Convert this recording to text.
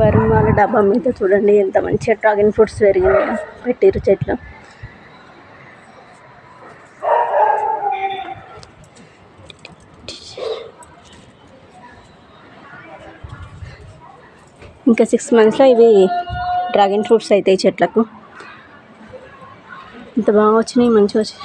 మళ్ళీ డబ్బా మీద చూడండి ఎంత మంచిగా డ్రాగన్ ఫ్రూట్స్ పెరిగింది పెట్టిరు చెట్లు. ఇంకా సిక్స్ మంత్స్లో ఇవి డ్రాగన్ ఫ్రూట్స్ అవుతాయి చెట్లకు. ఇంత బాగా వచ్చినాయి మంచిగా వచ్చాయి